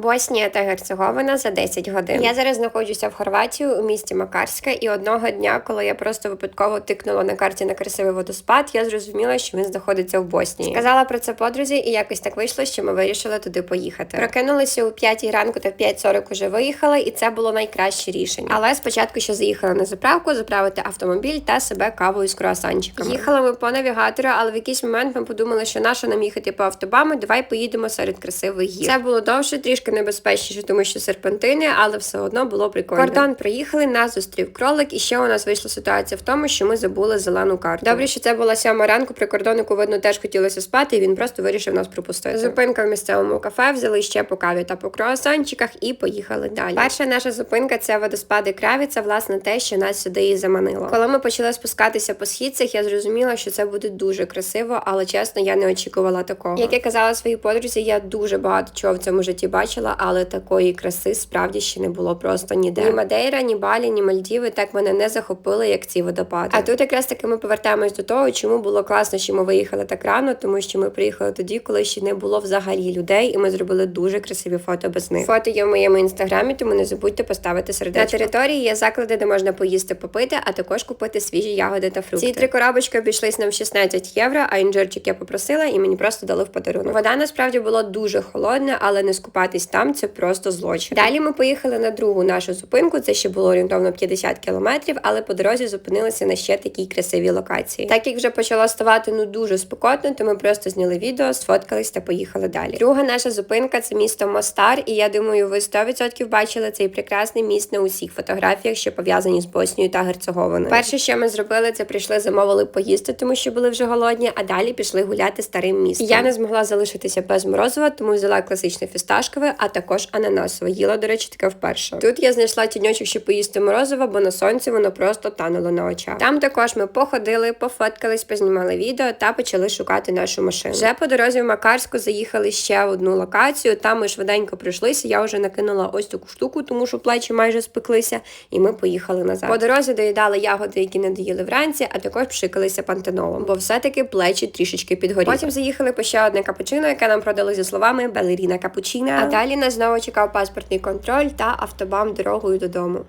Боснія та Герцеговина за 10 годин. Я зараз знаходжуся в Хорватії у місті Макарське, і одного дня, коли я просто випадково тикнула на карті на красивий водоспад, я зрозуміла, що він знаходиться в Боснії. Сказала про це подрузі, і якось так вийшло, що ми вирішили туди поїхати. Прокинулися у 5 ранку та в 5.40 уже виїхали, і це було найкраще рішення. Але спочатку ще заїхала на заправку, заправити автомобіль та себе кавою з круасанчиками. Їхали ми по навігатору, але в якийсь момент ми подумали, що нащо нам їхати по автобаму, давай поїдемо серед красивих гір. Це було довше, трішки небезпечніше, тому що серпантини, але все одно було прикольно. Кордон приїхали, нас зустрів кролик, і ще у нас вийшла ситуація в тому, що ми забули зелену карту. Добре, що це була сьома ранку. Прикордоннику видно теж хотілося спати, і він просто вирішив нас пропустити. Зупинка в місцевому кафе, взяли ще по каві та по круасанчиках і поїхали далі. Перша наша зупинка це водоспади Краві. Це власне те, що нас сюди і заманило. Коли ми почали спускатися по східцях, я зрозуміла, що це буде дуже красиво, але чесно, я не очікувала такого. Як я казала своїй подрузі, я дуже багато чого в цьому житті бачила, але такої краси справді ще не було просто ніде. Ні Мадейра, ні Балі, ні Мальдіви так мене не захопили, як ці водопади. А тут якраз таки ми повертаємось до того, чому було класно, що ми виїхали так рано, тому що ми приїхали тоді, коли ще не було взагалі людей, і ми зробили дуже красиві фото без них. Фото є в моєму інстаграмі, тому не забудьте поставити сердечко. На території є заклади, де можна поїсти, попити, а також купити свіжі ягоди та фрукти. Ці три коробочки обійшлись нам 16 євро, а інжирчик я попросила і мені просто дали в подарунок. Вода насправді була дуже холодна, але не скупатись там це просто злочин. Далі ми поїхали на другу нашу зупинку. Це ще було орієнтовно 50 кілометрів, але по дорозі зупинилися на ще такій красивій локації. Так як вже почало ставати ну дуже спекотно, то ми просто зняли відео, сфоткались та поїхали далі. Друга наша зупинка це місто Мостар, і я думаю, ви 100% бачили цей прекрасний міст на усіх фотографіях, що пов'язані з Боснією та Герцеговиною. Перше, що ми зробили, це прийшли, замовили поїсти, тому що були вже голодні, а далі пішли гуляти старим містом. Я не змогла залишитися без морозива, тому взяла класичне фісташкове, а також ананасове. Їла, до речі, таке вперше. Тут я знайшла тіньочок, щоб поїсти морозиво, бо на сонці воно просто тануло на очах. Там також ми походили, пофоткались, познімали відео та почали шукати нашу машину. Вже по дорозі в Макарську заїхали ще в одну локацію. Там ми швиденько пройшлися. Я вже накинула ось таку штуку, тому що плечі майже спеклися, і ми поїхали назад. По дорозі доїдали ягоди, які не доїли вранці, а також пшикалися пантенолом, бо все-таки плечі трішечки підгоріли. Потім заїхали по ще одне капучино, яке нам продали зі словами балеріна капучина. Далі нас знову чекав паспортний контроль та автобам дорогою додому.